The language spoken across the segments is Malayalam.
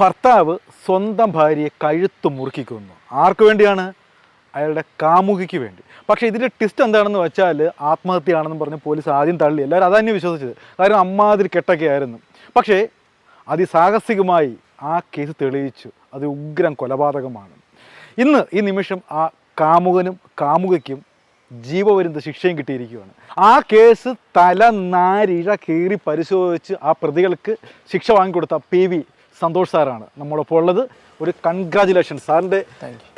ഭർത്താവ് സ്വന്തം ഭാര്യയെ കഴുത്ത് മുറുക്കിക്കൊന്നു. ആർക്ക് വേണ്ടിയാണ്? അയാളുടെ കാമുകിക്ക് വേണ്ടി. പക്ഷേ ഇതിന്റെ ട്വിസ്റ്റ് എന്താണെന്ന് വെച്ചാൽ ആത്മഹത്യയാണെന്ന് പറഞ്ഞ് പോലീസ് ആദ്യം തള്ളി. എല്ലാവരും അതന്നെ വിശ്വസിച്ചത്. കാരണം അമ്മാതിരി കെട്ടൊക്കെ ആയിരുന്നു. പക്ഷേ അതിസാഹസികമായി ആ കേസ് തെളിയിച്ചു. അത് ഉഗ്രം കൊലപാതകമാണ്. ഇന്ന് ഈ നിമിഷം ആ കാമുകനും കാമുകയ്ക്കും ജീവപര്യന്ത ശിക്ഷയും കിട്ടിയിരിക്കുകയാണ്. ആ കേസ് തല നാരിഴ കീറി പരിശോധിച്ച് ആ പ്രതികൾക്ക് ശിക്ഷ വാങ്ങിക്കൊടുത്ത പി വി സന്തോഷ് സാറാണ് നമ്മളൊപ്പം ഉള്ളത്. ഒരു കൺഗ്രാചുലേഷൻ സാറിന്റെ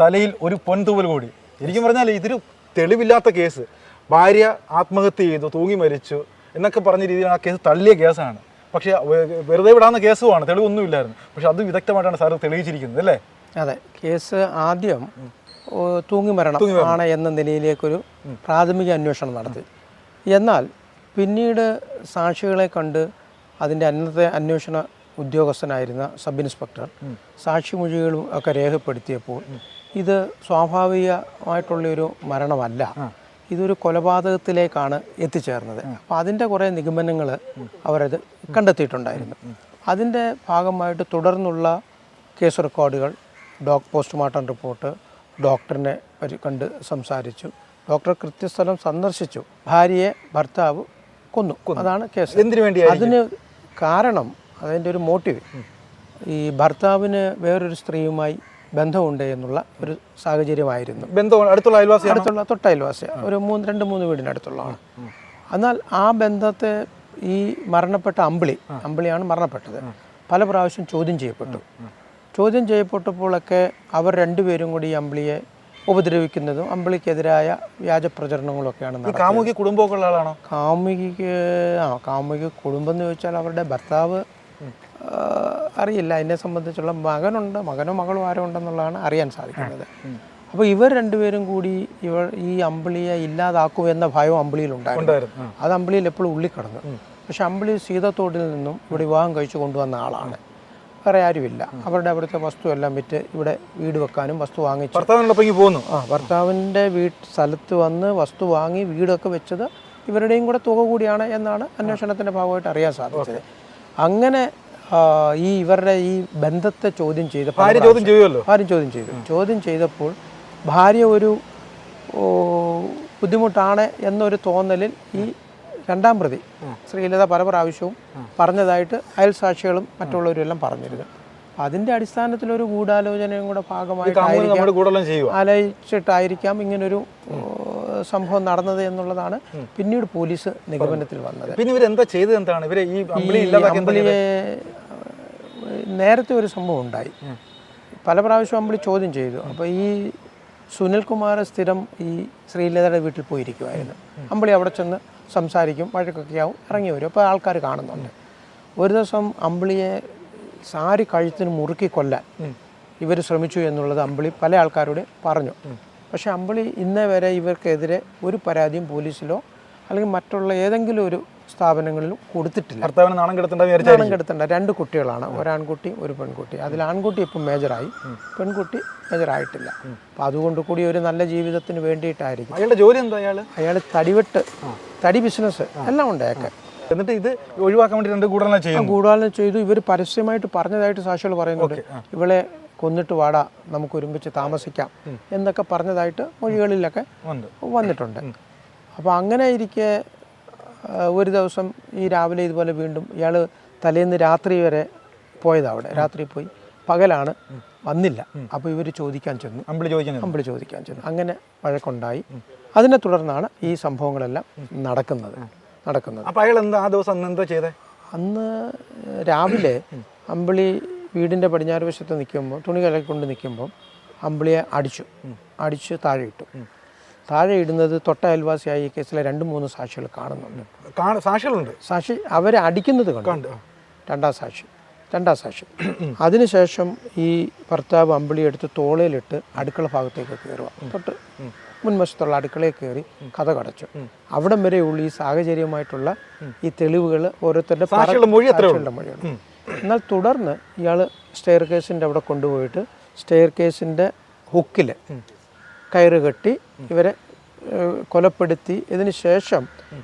തലയിൽ ഒരു പൊൻതൂവൽ കൂടി. ശരിക്കും പറഞ്ഞാൽ ഇതൊരു തെളിവില്ലാത്ത കേസ്. ഭാര്യ ആത്മഹത്യ ചെയ്തു തൂങ്ങി മരിച്ചു എന്നൊക്കെ പറഞ്ഞ രീതിയിൽ ആ കേസ് തള്ളിയ കേസാണ്. പക്ഷേ വെറുതെ വിടാവുന്ന കേസുമാണ്. തെളിവൊന്നുമില്ലായിരുന്നു. പക്ഷെ അത് വിദഗ്ധമായിട്ടാണ് സാർ തെളിയിച്ചിരിക്കുന്നത് അല്ലേ? അതെ. കേസ് ആദ്യം തൂങ്ങി മരണം ആണ് എന്ന നിലയിലേക്കൊരു പ്രാഥമിക അന്വേഷണം നടത്തി. എന്നാൽ പിന്നീട് സാക്ഷികളെ കണ്ട് അതിന്റെ അന്നത്തെ അന്വേഷണ ഉദ്യോഗസ്ഥനായിരുന്ന സബ് ഇൻസ്പെക്ടർ സാക്ഷിമൊഴികളും ഒക്കെ രേഖപ്പെടുത്തിയപ്പോൾ ഇത് സ്വാഭാവികമായിട്ടുള്ളൊരു മരണമല്ല. ഇതൊരു കൊലപാതകത്തിലേക്കാണ് എത്തിച്ചേർന്നത്. അപ്പോൾ അതിന്റെ കുറേ നിഗമനങ്ങൾ അവരത് കണ്ടെത്തിയിട്ടുണ്ടായിരുന്നു. അതിന്റെ ഭാഗമായിട്ട് തുടർന്നുള്ള കേസ് റെക്കോർഡുകൾ ഡോക് പോസ്റ്റ്മോർട്ടം റിപ്പോർട്ട് ഡോക്ടറിനെ ഒരു കണ്ട് സംസാരിച്ചു. ഡോക്ടർ കൃത്യസ്ഥലം സന്ദർശിച്ചു. ഭാര്യയെ ഭർത്താവ് കൊന്നു. അതാണ് കേസ്. എന്തിനു വേണ്ടി അതിന് കാരണം അതിന്റെ ഒരു മോട്ടീവ്. ഈ ഭർത്താവിന് വേറൊരു സ്ത്രീയുമായി ബന്ധമുണ്ട് എന്നുള്ള ഒരു സാഹചര്യമായിരുന്നു. ബന്ധം അടുത്തുള്ള അയൽവാസി അടുത്തുള്ള തൊട്ട അയൽവാസി ഒരു മൂന്ന് രണ്ട് മൂന്ന് വീടിനടുത്തുള്ളതാണ്. എന്നാൽ ആ ബന്ധത്തെ ഈ മരണപ്പെട്ട അമ്പിളി അമ്പിളിയാണ് മരണപ്പെട്ടത്. പല പ്രാവശ്യം ചോദ്യം ചെയ്യപ്പെട്ടു. ചോദ്യം ചെയ്യപ്പെട്ടപ്പോഴൊക്കെ അവർ രണ്ടുപേരും കൂടി ഈ അമ്പിളിയെ ഉപദ്രവിക്കുന്നതും അമ്പിളിക്കെതിരായ വ്യാജ പ്രചരണങ്ങളൊക്കെയാണ് കാമുകി കുടുംബമൊക്കെ ഉള്ള ആളാണോ? കാമുകിക്ക് ആ കാമുകി കുടുംബം എന്ന് ചോദിച്ചാൽ അവരുടെ ഭർത്താവ് അറിയില്ല. അതിനെ സംബന്ധിച്ചുള്ള മകനുണ്ട്. മകനോ മകളോ ആരോ ഉണ്ടെന്നുള്ളതാണ് അറിയാൻ സാധിക്കുന്നത്. അപ്പോൾ ഇവർ രണ്ടുപേരും കൂടി ഇവർ ഈ അമ്പിളിയെ ഇല്ലാതാക്കുമെന്ന ഭയം അമ്പിളിയിലുണ്ടായിരുന്നു ഉണ്ടായിരുന്നു. അത് അമ്പിളിയിൽ എപ്പോഴും ഉള്ളിക്കിടന്നു പക്ഷെ അമ്പിളി സീതത്തോട്ടിൽ നിന്നും ഇവിടെ വിവാഹം കഴിച്ചു കൊണ്ടുവന്ന ആളാണ്. വേറെ ആരുമില്ല. അവരുടെ അവിടുത്തെ വസ്തു എല്ലാം വിറ്റ് ഇവിടെ വീട് വെക്കാനും വസ്തു വാങ്ങിച്ചു ഭർത്താവിനോടൊപ്പം പോകുന്നു ആ ഭർത്താവിന്റെ വീട്ട് സ്ഥലത്ത് വന്ന് വസ്തു വാങ്ങി വീടൊക്കെ വെച്ചത് ഇവരുടെയും കൂടെ തുക കൂടിയാണ് എന്നാണ് അന്വേഷണത്തിന്റെ ഭാഗമായിട്ട് അറിയാൻ സാധിച്ചത്. അങ്ങനെ ഈ ഇവരുടെ ഈ ബന്ധത്തെ ചോദ്യം ചെയ്ത ഭാര്യ ചോദ്യം ചെയ്യുമല്ലോ ഭാര്യ ചോദ്യം ചെയ്തു. ചോദ്യം ചെയ്തപ്പോൾ ഭാര്യ ഒരു ബുദ്ധിമുട്ടാണ് എന്നൊരു തോന്നലിൽ ഈ രണ്ടാം പ്രതി ശ്രീലത പല പ്രാവശ്യവും പറഞ്ഞതായിട്ട് അയൽ സാക്ഷികളും മറ്റുള്ളവരും എല്ലാം പറഞ്ഞിരുന്നു അതിന്റെ അടിസ്ഥാനത്തിലൊരു ഗൂഢാലോചനയും കൂടെ ഭാഗമായിട്ട് ആലോചിച്ചിട്ടായിരിക്കാം ഇങ്ങനൊരു സംഭവം നടന്നത് എന്നുള്ളതാണ് പിന്നീട് പോലീസ് നിഗമനത്തിൽ വന്നത്. പിന്നെ ഇവർ എന്താ ചെയ്തത് എന്താണ്? ഇവരെ ഈ? അമ്പിളിയെ നേരത്തെ ഒരു സംഭവം ഉണ്ടായി. പല പ്രാവശ്യം അമ്പിളി ചോദ്യം ചെയ്തു. അപ്പോൾ ഈ സുനിൽകുമാർ സ്ഥിരം ഈ ശ്രീലതയുടെ വീട്ടിൽ പോയിരിക്കുമായിരുന്നു അമ്പിളി അവിടെ ചെന്ന് സംസാരിക്കും വഴക്കൊക്കെ ആവും ഇറങ്ങി വരും. അപ്പോൾ ആൾക്കാർ കാണുന്നുണ്ട്. ഒരു ദിവസം അമ്പിളിയെ സാരി കഴുത്തിന് മുറുക്കി കൊല്ലാൻ ഇവർ ശ്രമിച്ചു എന്നുള്ളത് അമ്പിളി പല ആൾക്കാരോട് പറഞ്ഞു. പക്ഷേ അമ്പിളി ഇന്നേ വരെ ഇവർക്കെതിരെ ഒരു പരാതിയും പോലീസിലോ അല്ലെങ്കിൽ മറ്റുള്ള ഏതെങ്കിലും ഒരു സ്ഥാപനങ്ങളിലും കൊടുത്തിട്ടില്ല. ഭർത്താവിന് നാണം കിടത്തേണ്ട നാണം കെടുത്തേണ്ട. രണ്ട് കുട്ടികളാണ്. ഒരാൺകുട്ടി ഒരു പെൺകുട്ടി. അതിൽ ആൺകുട്ടി ഇപ്പം മേജറായി. പെൺകുട്ടി മേജറായിട്ടില്ല. അപ്പം അതുകൊണ്ട് കൂടി ഒരു നല്ല ജീവിതത്തിന് വേണ്ടിയിട്ടായിരിക്കും. അയാളുടെ ജോലി എന്താ അയാൾ അയാൾ തടിവെട്ട് തടി ബിസിനസ് എല്ലാം ഉണ്ട് അയാൾക്ക് എന്നിട്ട് ഇത് ഒഴിവാക്കാൻ വേണ്ടി രണ്ട് ചെയ്യും ചെയ്തു. ഇവർ പരസ്യമായിട്ട് പറഞ്ഞതായിട്ട് സാക്ഷികൾ പറയുന്നുണ്ട്. ഇവളെ കൊന്നിട്ട് വാടാ നമുക്ക് ഒരുമിച്ച് താമസിക്കാം എന്നൊക്കെ പറഞ്ഞതായിട്ട് മൊഴികളിലൊക്കെ വന്നിട്ടുണ്ട്. അപ്പോൾ അങ്ങനെ ഇരിക്കെ ഒരു ദിവസം ഈ രാവിലെ ഇതുപോലെ വീണ്ടും ഇയാൾ തലേന്ന് രാത്രി വരെ പോയതവിടെ രാത്രി പോയി. പകലാണ്. വന്നില്ല. അപ്പോൾ ഇവർ ചോദിക്കാൻ ചെന്നു. അമ്പിളി ചോദിക്കാൻ അമ്പിളി ചോദിക്കാൻ ചെന്നു. അങ്ങനെ വഴക്കുണ്ടായി. അതിനെ തുടർന്നാണ് ഈ സംഭവങ്ങളെല്ലാം നടക്കുന്നത്. നടക്കുന്നത്. അപ്പോൾ അയാൾ എന്താ ആ ദിവസം അന്ന് എന്താ ചെയ്തേ? അന്ന് രാവിലെ അമ്പിളി വീടിന്റെ പടിഞ്ഞാറ് വശത്ത് നിൽക്കുമ്പോൾ തുണി കലക്കൊണ്ട് നിൽക്കുമ്പോൾ അമ്പിളിയെ അടിച്ചു. അടിച്ച് താഴെ ഇട്ടു. താഴെ ഇടുന്നത് തൊട്ട അയൽവാസിയായ ഈ കേസിലെ രണ്ട് മൂന്ന് സാക്ഷികൾ കാണുന്നുണ്ട്. കാണ- സാക്ഷികളുണ്ട്? സാക്ഷി അവരെ അടിക്കുന്നത് കണ്ടു. രണ്ടാം സാക്ഷി രണ്ടാം സാക്ഷി. അതിനുശേഷം ഈ ഭർത്താവ് അമ്പിളി എടുത്ത് തോളയിലിട്ട് അടുക്കള ഭാഗത്തേക്ക് കയറുക. തൊട്ട് മുൻവശത്തുള്ള അടുക്കളയിൽ കയറി കഥ കടച്ചു. അവിടം വരെയുള്ള ഈ സാഹചര്യമായിട്ടുള്ള ഈ തെളിവുകൾ ഓരോരുത്തരുടെ പറ- എന്നാൽ തുടർന്ന് ഇയാൾ സ്റ്റെയർ കേസിന്റെ അവിടെ കൊണ്ടുപോയിട്ട് സ്റ്റെയർ കേസിന്റെ ഹുക്കിൽ കയറ് കെട്ടി ഇവരെ കൊലപ്പെടുത്തി. ഇതിന് ശേഷം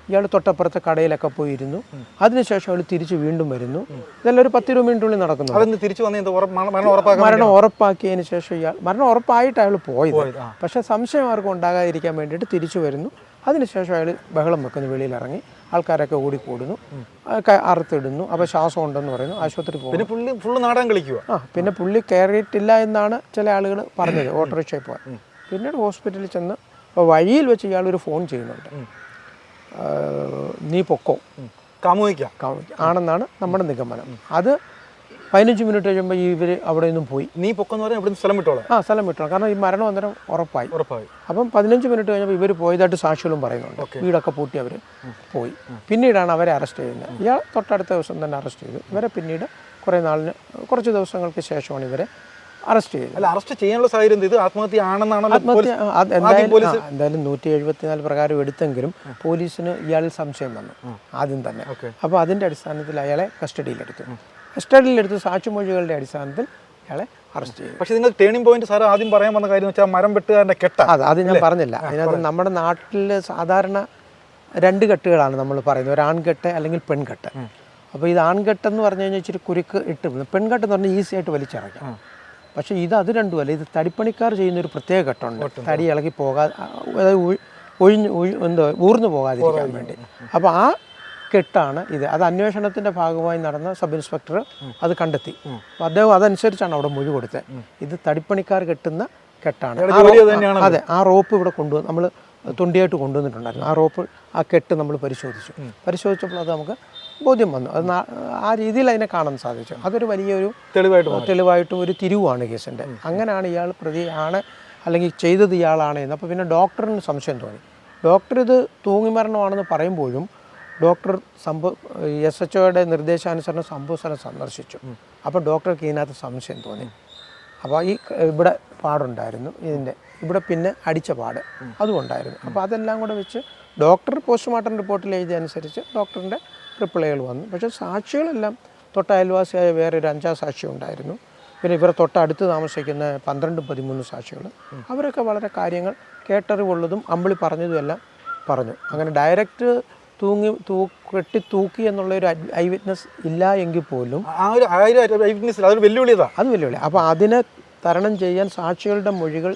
ഇയാൾ തൊട്ടപ്പുറത്തെ കടയിലൊക്കെ പോയിരുന്നു. അതിനുശേഷം അയാൾ തിരിച്ച് വീണ്ടും വരുന്നു. ഇതെല്ലാം ഒരു പത്തിരുപത് മിനിറ്റുള്ളിൽ നടക്കുന്നു അതെന്ന് തിരിച്ചു വന്ന് എന്താ ഉറപ്പ് മരണം- ഉറപ്പാക്കിയതിന് ശേഷം ഇയാൾ മരണം ഉറപ്പായിട്ട് അയാൾ പോയത്, പക്ഷെ സംശയം ആർക്കും ഉണ്ടാകാതിരിക്കാൻ വേണ്ടിയിട്ട് തിരിച്ചു വരുന്നു. അതിനുശേഷം അയാൾ ബഹളം വെക്കുന്നു വെളിയിലിറങ്ങി. ആൾക്കാരൊക്കെ ഓടിക്കൂടുന്നു അറുത്തിടുന്നു. അപ്പോൾ ശ്വാസം ഉണ്ടെന്ന് പറയുന്നു. ആശുപത്രി പോകുന്നു. പിന്നെ പുള്ളി ഫുള്ള് നാടൻ കളിക്കുക ആ പിന്നെ പുള്ളി കയറിയിട്ടില്ല എന്നാണ് ചില ആളുകൾ പറഞ്ഞത്. ഓട്ടോറിക്ഷയിൽ പോകാൻ. പിന്നീട് ഹോസ്പിറ്റലിൽ ചെന്ന് വഴിയിൽ വെച്ച് ഇയാൾ ഒരു ഫോൺ ചെയ്യുന്നുണ്ട്. നീ പൊക്കോ. കാമുകിക്കാം? ആണെന്നാണ് നമ്മുടെ നിഗമനം. അത് പതിനഞ്ച് മിനിറ്റ് കഴിയുമ്പോൾ ഇവർ അവിടെ നിന്നും പോയി. നീ പൊക്കെന്ന് പറഞ്ഞാൽ ഇവിടുന്ന് സ്ഥലം വിട്ടോളാം. ആ സ്ഥലം വിട്ടോളാം. കാരണം ഈ മരണം അന്നേരം ഉറപ്പായി. ഉറപ്പായി. അപ്പം പതിനഞ്ച് മിനിറ്റ് കഴിഞ്ഞപ്പോൾ ഇവർ പോയതായിട്ട് സാക്ഷികളും പറയുന്നുണ്ട്. വീടൊക്കെ പൂട്ടി അവർ പോയി. പിന്നീടാണ് അവരെ അറസ്റ്റ് ചെയ്യുന്നത്. ഇയാൾ തൊട്ടടുത്ത ദിവസം തന്നെ അറസ്റ്റ് ചെയ്തു. ഇവരെ പിന്നീട് കുറേ നാളിന് കുറച്ച് ദിവസങ്ങൾക്ക് ശേഷമാണ് ഇവരെ അറസ്റ്റ് ചെയ്തത്. അല്ല അറസ്റ്റ് ചെയ്യാനുള്ള സാഹചര്യം? ഇത് ആത്മഹത്യ ആണെന്നാണ് ആത്മഹത്യ എന്തായാലും നൂറ്റി എഴുപത്തിനാല് പ്രകാരം എടുത്തെങ്കിലും പോലീസിന് ഇയാളിൽ സംശയം വന്നു ആദ്യം തന്നെ. അപ്പോൾ അതിന്റെ അടിസ്ഥാനത്തിൽ അയാളെ കസ്റ്റഡിയിലെടുത്തു. കസ്റ്റഡിയിലെടുത്ത് സാക്ഷിമൊഴികളുടെ അടിസ്ഥാനത്തിൽ ഇയാളെ അറസ്റ്റ് ചെയ്തു. പക്ഷേ നിങ്ങൾ ടേണിംഗ് പോയിന്റ് സാർ ആദ്യം പറയാൻ വന്ന കാര്യം വെച്ചാൽ മരം വെട്ടുകാരന്റെ കെട്ട അതെ അത് ഞാൻ പറഞ്ഞില്ല. അതിനകത്ത് നമ്മുടെ നാട്ടിൽ സാധാരണ രണ്ട് കെട്ടുകളാണ് നമ്മൾ പറയുന്നത്. ഒരു ആൺകെട്ട് അല്ലെങ്കിൽ പെൺകെട്ട്. അപ്പോൾ ഇത് ആൺകെട്ടെന്ന് പറഞ്ഞു കഴിഞ്ഞാൽ ഇച്ചിരി കുരുക്ക് ഇട്ട് പോകുന്നു. പെൺകെട്ട് എന്ന് പറഞ്ഞാൽ ഈസി ആയിട്ട് വലിച്ചിറക്കാം. പക്ഷേ ഇത് അത് രണ്ടുമല്ല ഇത് തടിപ്പണിക്കാർ ചെയ്യുന്ന ഒരു പ്രത്യേക ഘട്ടമുണ്ട് തടി ഇളകി പോകാതെ അതായത് ഒഴിഞ്ഞ് ഒഴി- എന്തോ ഊർന്നു പോകാതിരിക്കാൻ വേണ്ടി. അപ്പോൾ ആ കെട്ടാണ് ഇത്. അത് അന്വേഷണത്തിന്റെ ഭാഗമായി നടന്ന സബ് ഇൻസ്പെക്ടർ അത് കണ്ടെത്തി. അപ്പോൾ അദ്ദേഹം അതനുസരിച്ചാണ് അവിടെ മൊഴി കൊടുത്തത്. ഇത് തടിപ്പണിക്കാർ കെട്ടുന്ന കെട്ടാണ്. അതെ ആ റോപ്പ് ഇവിടെ കൊണ്ടുവന്ന് നമ്മൾ തൊണ്ടിയായിട്ട് കൊണ്ടുവന്നിട്ടുണ്ടായിരുന്നു. ആ റോപ്പ് ആ കെട്ട് നമ്മൾ പരിശോധിച്ചു. പരിശോധിച്ചപ്പോൾ അത് നമുക്ക് ബോധ്യം വന്നു. അത് ആ രീതിയിൽ അതിനെ കാണാൻ സാധിച്ചു. അതൊരു വലിയൊരു തെളിവായിട്ട്. തെളിവായിട്ടും ഒരു തിരിവാണ് കേസിന്റെ അങ്ങനെയാണ് ഇയാൾ പ്രതിയാണ് അല്ലെങ്കിൽ ചെയ്തത് ഇയാളാണ് എന്ന്. അപ്പോൾ പിന്നെ ഡോക്ടറിന് സംശയം തോന്നി. ഡോക്ടർ ഇത് തൂങ്ങിമരണമാണെന്ന് പറയുമ്പോഴും ഡോക്ടർ സംഭവ എസ് എച്ച് ഒയുടെ നിർദ്ദേശാനുസരണം സംഭവ സ്ഥലം സന്ദർശിച്ചു അപ്പോൾ ഡോക്ടർക്ക് ഇതിനകത്ത് സംശയം തോന്നി. അപ്പോൾ ഈ ഇവിടെ പാടുണ്ടായിരുന്നു ഇതിന്റെ. ഇവിടെ പിന്നെ അടിച്ച പാട് അതുകൊണ്ടായിരുന്നു അപ്പോൾ അതെല്ലാം കൂടെ വെച്ച് ഡോക്ടർ പോസ്റ്റ്മോർട്ടം റിപ്പോർട്ടിൽ എഴുതിയ അനുസരിച്ച് ഡോക്ടറിന്റെ റിപ്ലൈകൾ വന്നു. പക്ഷേ സാക്ഷികളെല്ലാം തൊട്ട അയൽവാസിയായ വേറെ ഒരു അഞ്ചാം സാക്ഷി ഉണ്ടായിരുന്നു. പിന്നെ ഇവരെ തൊട്ടടുത്ത് താമസിക്കുന്ന പന്ത്രണ്ട് പതിമൂന്ന് സാക്ഷികൾ. അവരൊക്കെ വളരെ കാര്യങ്ങൾ കേട്ടറിവുള്ളതും അമ്പിളി പറഞ്ഞതും എല്ലാം പറഞ്ഞു. അങ്ങനെ ഡയറക്റ്റ് തൂങ്ങി തൂ കെട്ടി തൂക്കി എന്നുള്ള ഒരു ഐ വിറ്റ്നസ് ഇല്ല എങ്കിൽ പോലും ആ ഒരു ഐ വിറ്റ്നസ് അതൊരു വെല്ലുവിളിയതാ. അത് വെല്ലുവിളി. അപ്പോൾ അതിനെ തരണം ചെയ്യാൻ സാക്ഷികളുടെ മൊഴികൾ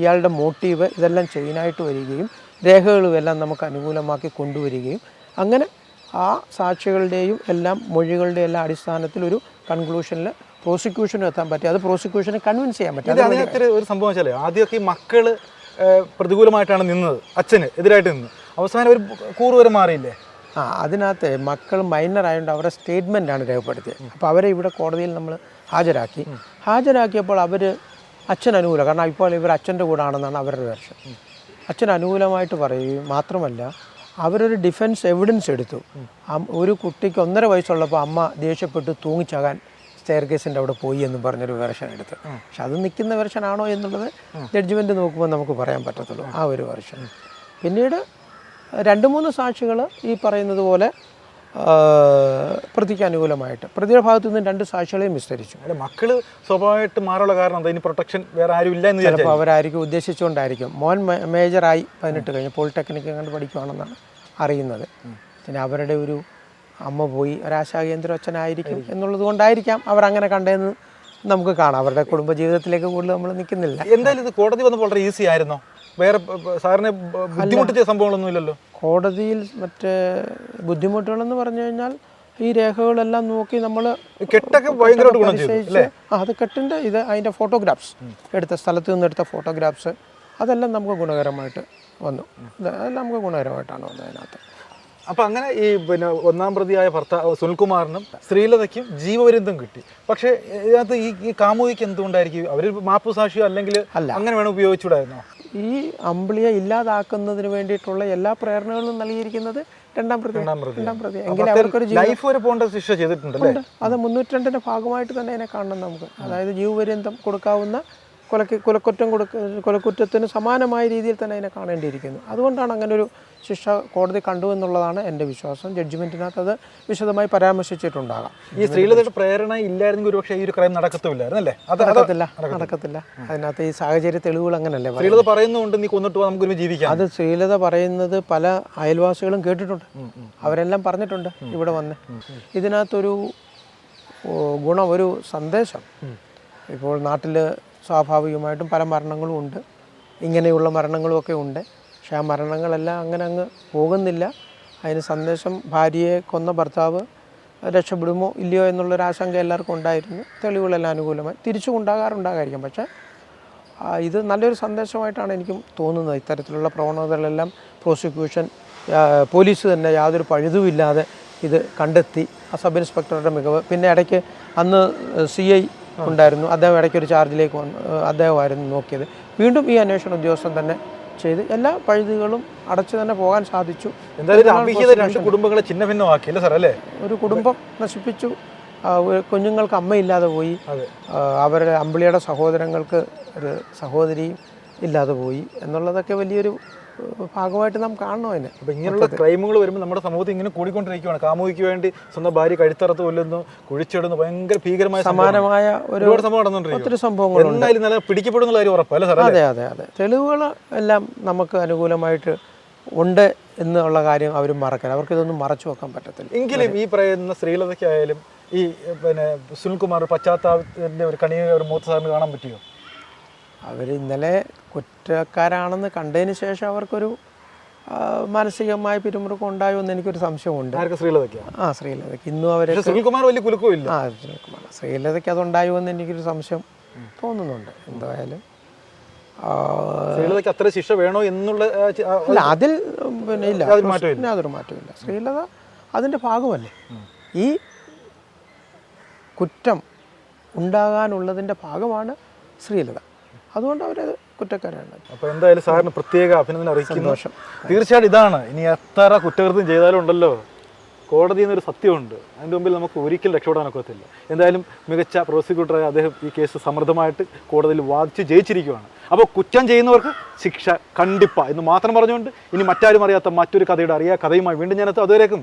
ഇയാളുടെ മോട്ടീവ് ഇതെല്ലാം ചെയിനായിട്ട് വരികയും രേഖകളും എല്ലാം നമുക്ക് അനുകൂലമാക്കി കൊണ്ടുവരികയും അങ്ങനെ ആ സാക്ഷികളുടെയും എല്ലാം മൊഴികളുടെയും എല്ലാം അടിസ്ഥാനത്തിൽ ഒരു കൺക്ലൂഷനിൽ പ്രോസിക്യൂഷനും എത്താൻ പറ്റി. അത് പ്രോസിക്യൂഷനെ കൺവിൻസ് ചെയ്യാൻ പറ്റും. ഒരു സംഭവം വെച്ചാൽ ആദ്യമൊക്കെ ഈ മക്കൾ പ്രതികൂലമായിട്ടാണ് നിന്നത്. അച്ഛന് എതിരായിട്ട് നിന്ന് അവസാനം ഒരു കൂറ് വരെ മാറിയില്ലേ? ആ അതിനകത്ത് മക്കൾ മൈനർ ആയതുകൊണ്ട് അവരുടെ സ്റ്റേറ്റ്മെന്റാണ് രേഖപ്പെടുത്തിയത്. അപ്പോൾ അവരെ ഇവിടെ കോടതിയിൽ നമ്മൾ ഹാജരാക്കി. ഹാജരാക്കിയപ്പോൾ അവർ അച്ഛൻ അനുകൂലം കാരണം ഇപ്പോൾ ഇവർ അച്ഛന്റെ കൂടെ ആണെന്നാണ് അവരുടെ വേർഷൻ അച്ഛൻ അനുകൂലമായിട്ട് പറയുകയും മാത്രമല്ല അവരൊരു ഡിഫൻസ് എവിഡൻസ് എടുത്തു. ഒരു കുട്ടിക്ക് ഒന്നര വയസ്സുള്ളപ്പോൾ അമ്മ ദേഷ്യപ്പെട്ട് തൂങ്ങിച്ചാകാൻ സ്റ്റെയർ കേസിന്റെ അവിടെ പോയി എന്ന് പറഞ്ഞൊരു വെർഷൻ എടുത്ത്. പക്ഷെ അത് നിൽക്കുന്ന വെർഷൻ ആണോ എന്നുള്ളത് ജഡ്ജ്മെന്റ് നോക്കുമ്പോൾ നമുക്ക് പറയാൻ പറ്റത്തുള്ളൂ. ആ ഒരു വെർഷൻ പിന്നീട് രണ്ട് മൂന്ന് സാക്ഷികൾ ഈ പറയുന്നത് പോലെ പ്രതിക്ക് അനുകൂലമായിട്ട്. പ്രതിയുടെ ഭാഗത്തു നിന്ന് രണ്ട് സാക്ഷികളെയും വിസ്തരിച്ചു. അല്ല മക്കൾ സ്വഭാവമായിട്ട് മാറാനുള്ള കാരണം എന്താ? ഇനി പ്രൊട്ടക്ഷൻ വേറെ ആരും ഇല്ല എന്ന് ചിലപ്പോൾ അവരായിരിക്കും ഉദ്ദേശിച്ചുകൊണ്ടായിരിക്കും. മോൻ മേജറായി പതിനെട്ട് കഴിഞ്ഞ് പോളിടെക്നിക്ക് കണ്ട് പഠിക്കുവാണെന്നാണ് അറിയുന്നത്. പിന്നെ അവരുടെ ഒരു അമ്മ പോയി ഒരാശാ കേന്ദ്ര അച്ഛനായിരിക്കും എന്നുള്ളത് കൊണ്ടായിരിക്കാം അവർ അങ്ങനെ കണ്ടതെന്ന് നമുക്ക് കാണാം. അവരുടെ കുടുംബ ജീവിതത്തിലേക്ക് കൂടുതൽ നമ്മൾ നിൽക്കുന്നില്ല. എന്തായാലും ഇത് കോടതി വന്നപ്പോൾ വളരെ ഈസി ആയിരുന്നോ? വേറെ സാറിനെ ബുദ്ധിമുട്ടിച്ച സംഭവങ്ങളൊന്നും ഇല്ലല്ലോ? കോടതിയിൽ മറ്റേ ബുദ്ധിമുട്ടുകളെന്ന് പറഞ്ഞു കഴിഞ്ഞാൽ ഈ രേഖകളെല്ലാം നോക്കി നമ്മൾ കെട്ടൊക്കെ ഭയങ്കരമായിട്ട് അത് കെട്ടിന്റെ ഇത് അതിന്റെ ഫോട്ടോഗ്രാഫ്സ് എടുത്ത സ്ഥലത്ത് നിന്ന് എടുത്ത ഫോട്ടോഗ്രാഫ്സ് അതെല്ലാം നമുക്ക് ഗുണകരമായിട്ട് വന്നു. അതെല്ലാം നമുക്ക് ഗുണകരമായിട്ടാണ് വന്നത് അതിനകത്ത്. അപ്പം അങ്ങനെ ഈ പിന്നെ ഒന്നാം പ്രതിയായ ഭർത്താവ് സുനിൽകുമാറിനും ശ്രീലതയ്ക്കും ജീവപര്യന്തം കിട്ടി. പക്ഷേ ഇതിനകത്ത് ഈ ഈ കാമുകിക്ക് എന്തുകൊണ്ടായിരിക്കും? അവർ മാപ്പു സാക്ഷിയോ അല്ലെങ്കിൽ അല്ല. അങ്ങനെ വേണം ഉപയോഗിച്ചുകൂടായിരുന്നോ ഈ അമ്പിളിയെ ഇല്ലാതാക്കുന്നതിന് വേണ്ടിയിട്ടുള്ള എല്ലാ പ്രേരണകളും നൽകിയിരിക്കുന്നത് രണ്ടാം പ്രതി രണ്ടാം പ്രതി. എങ്കിലും അവർക്കൊരു ലൈഫ് വരെ പോകേണ്ട ശിക്ഷ ചെയ്തിട്ടുണ്ടല്ലേ ഉണ്ട്. അത് മുന്നൂറ്റി രണ്ടിന്റെ ഭാഗമായിട്ട് തന്നെ അതിനെ കാണണം നമുക്ക്. അതായത് ജീവപര്യന്തം കൊടുക്കാവുന്ന കൊലക്ക് കൊലക്കുറ്റം കൊടുക്ക കൊലക്കുറ്റത്തിന് സമാനമായ രീതിയിൽ തന്നെ അതിനെ കാണേണ്ടിയിരിക്കുന്നു. അതുകൊണ്ടാണ് അങ്ങനെ ഒരു ശിക്ഷ കോടതി കണ്ടു എന്നുള്ളതാണ് എന്റെ വിശ്വാസം. ജഡ്ജ്മെന്റിനകത്ത് അത് വിശദമായി പരാമർശിച്ചിട്ടുണ്ടാകാം. ഈ സ്ത്രീകളുടെ പ്രേരണ ഇല്ലായിരുന്നെങ്കിൽ ഒരുപക്ഷെ ഈ ഒരു ക്രൈം നടക്കത്തില്ലായിരുന്നല്ലേ അത് നടക്കത്തില്ല നടക്കത്തില്ല. അതിനകത്ത് ഈ സാഹചര്യ തെളിവുകൾ അങ്ങനല്ലേ. ശ്രീലത പറയുന്നുണ്ട് നീ കൊന്നിട്ട് നമുക്ക് ജീവിക്കാം. അത് സ്ത്രീലത പറയുന്നത് പല അയൽവാസികളും കേട്ടിട്ടുണ്ട്. അവരെല്ലാം പറഞ്ഞിട്ടുണ്ട് ഇവിടെ വന്ന്. ഇതിനകത്തൊരു ഗുണം ഒരു സന്ദേശം. ഇപ്പോൾ നാട്ടിൽ സ്വാഭാവികമായിട്ടും പല മരണങ്ങളും ഉണ്ട്. ഇങ്ങനെയുള്ള മരണങ്ങളുമൊക്കെ ഉണ്ട്. പക്ഷേ ആ മരണങ്ങളെല്ലാം അങ്ങനെ അങ്ങ് പോകുന്നില്ല. അതിന് സന്ദേശം ഭാര്യയെ കൊന്ന ഭർത്താവ് രക്ഷപ്പെടുമോ ഇല്ലയോ എന്നുള്ളൊരു ആശങ്ക എല്ലാവർക്കും ഉണ്ടായിരുന്നു. തെളിവുകളെല്ലാം അനുകൂലമായി തിരിച്ചു ഉണ്ടാകാറുണ്ടാകായിരിക്കും പക്ഷേ ഇത് നല്ലൊരു സന്ദേശമായിട്ടാണ് എനിക്കും തോന്നുന്നത്. ഇത്തരത്തിലുള്ള പ്രവണതകളെല്ലാം പ്രോസിക്യൂഷൻ പോലീസ് തന്നെ യാതൊരു പഴുതുമില്ലാതെ ഇത് കണ്ടെത്തി. ആ സബ് ഇൻസ്പെക്ടറുടെ മികവ്. പിന്നെ ഇടയ്ക്ക് അന്ന് സി ഐ ഉണ്ടായിരുന്നു. അദ്ദേഹം ഇടയ്ക്ക് ഒരു ചാർജിലേക്ക് വന്നു അദ്ദേഹമായിരുന്നു നോക്കിയത്. വീണ്ടും ഈ അന്വേഷണ ഉദ്യോഗസ്ഥൻ തന്നെ ചെയ്ത് എല്ലാ പഴുതുകളും അടച്ചു തന്നെ പോകാൻ സാധിച്ചു. രണ്ട് കുടുംബങ്ങളെ ചിന്ന ഭിന്നമാക്കി സാർ അല്ലേ? ഒരു കുടുംബം നശിപ്പിച്ചു. കുഞ്ഞുങ്ങൾക്ക് അമ്മയില്ലാതെ പോയി. അവരുടെ അമ്പിളിയുടെ സഹോദരങ്ങൾക്ക് ഒരു സഹോദരിയും ഇല്ലാതെ പോയി. എന്നുള്ളതൊക്കെ വലിയൊരു ഭാഗമായിട്ട് നാം കാണണം അതിനെ? അപ്പൊ ഇങ്ങനെയുള്ള ക്രൈമുകൾ വരുമ്പോൾ നമ്മുടെ സമൂഹത്തിൽ ഇങ്ങനെ കൂടിക്കൊണ്ടിരിക്കുകയാണ് കാമുകിക്ക് വേണ്ടി സ്വന്തം ഭാര്യ കഴുത്തറത്ത് കൊല്ലുന്നു കുഴിച്ചിടുന്നു ഭയങ്കര ഭീകരമായ. സമാനമായ ഒരു ഒരുപാട് സംഭവം നടന്നുകൊണ്ടിരിക്കും ഒത്തിരി സംഭവങ്ങളുണ്ട്. എന്തായാലും നല്ല പിടിക്കപ്പെടുന്ന കാര്യം ഉറപ്പല്ലേ സാർ അതെ അതെ അതെ. തെളിവുകൾ എല്ലാം നമുക്ക് അനുകൂലമായിട്ട് ഉണ്ട് എന്നുള്ള കാര്യം അവർ മറക്കാൻ. അവർക്കിതൊന്നും മറച്ചു വെക്കാൻ പറ്റത്തില്ല. എങ്കിലും ഈ പറയുന്ന ശ്രീലതയ്ക്കായാലും ഈ പിന്നെ സുനിൽകുമാർ പശ്ചാത്താപത്തിന്റെ ഒരു കണിയെ ഒരു മൂത്ത സാറിന് കാണാൻ പറ്റിയോ? അവർ ഇന്നലെ കുറ്റക്കാരാണെന്ന് കണ്ടതിന് ശേഷം അവർക്കൊരു മാനസികമായ പിരിമുറുക്കം ഉണ്ടായോ എന്ന് എനിക്കൊരു സംശയമുണ്ട്. ആ ശ്രീലതയ്ക്ക്. ഇന്നും അവർ ശ്രീകുമാർ സുനിൽകുമാർ വലിയ കുലുക്കമില്ല ആ ശ്രീകുമാർ. ശ്രീലതയ്ക്ക് അതുണ്ടായോ എന്ന് എനിക്കൊരു സംശയം തോന്നുന്നുണ്ട് എന്തായാലും. ശ്രീലതയ്ക്ക് അത്ര ശിക്ഷ വേണോ എന്നുള്ള അല്ല അതിൽ പിന്നെ ഇല്ല. പിന്നെ അതൊരു മാറ്റമില്ല ശ്രീലത അതിന്റെ ഭാഗമല്ലേ? ഈ കുറ്റം ഉണ്ടാകാനുള്ളതിന്റെ ഭാഗമാണ് ശ്രീലത. അതുകൊണ്ട് അവരത് കുറ്റക്കാരാണ്. അപ്പോൾ എന്തായാലും സാറിന് പ്രത്യേക അഭിനന്ദനം അറിയിക്കുന്ന സന്തോഷം. തീർച്ചയായിട്ടും ഇതാണ്. ഇനി എത്ര കുറ്റകൃത്യം ചെയ്താലും ഉണ്ടല്ലോ. കോടതിയിൽ നിന്നൊരു സത്യമുണ്ട്. അതിന്റെ മുമ്പിൽ നമുക്ക് ഒരിക്കലും രക്ഷപ്പെടാനൊക്കത്തില്ല എന്തായാലും മികച്ച പ്രോസിക്യൂട്ടറായ അദ്ദേഹം ഈ കേസ് സമൃദ്ധമായിട്ട് കോടതിയിൽ വാദിച്ച് ജയിച്ചിരിക്കുകയാണ് അപ്പോൾ കുറ്റം ചെയ്യുന്നവർക്ക് ശിക്ഷ കണ്ടിപ്പ എന്ന് മാത്രം പറഞ്ഞുകൊണ്ട് ഇനി മറ്റാരും അറിയാത്ത മറ്റൊരു കഥയുടെ അറിയാ കഥയുമായി വീണ്ടും ഞാനെത്തും അതുവരേക്കും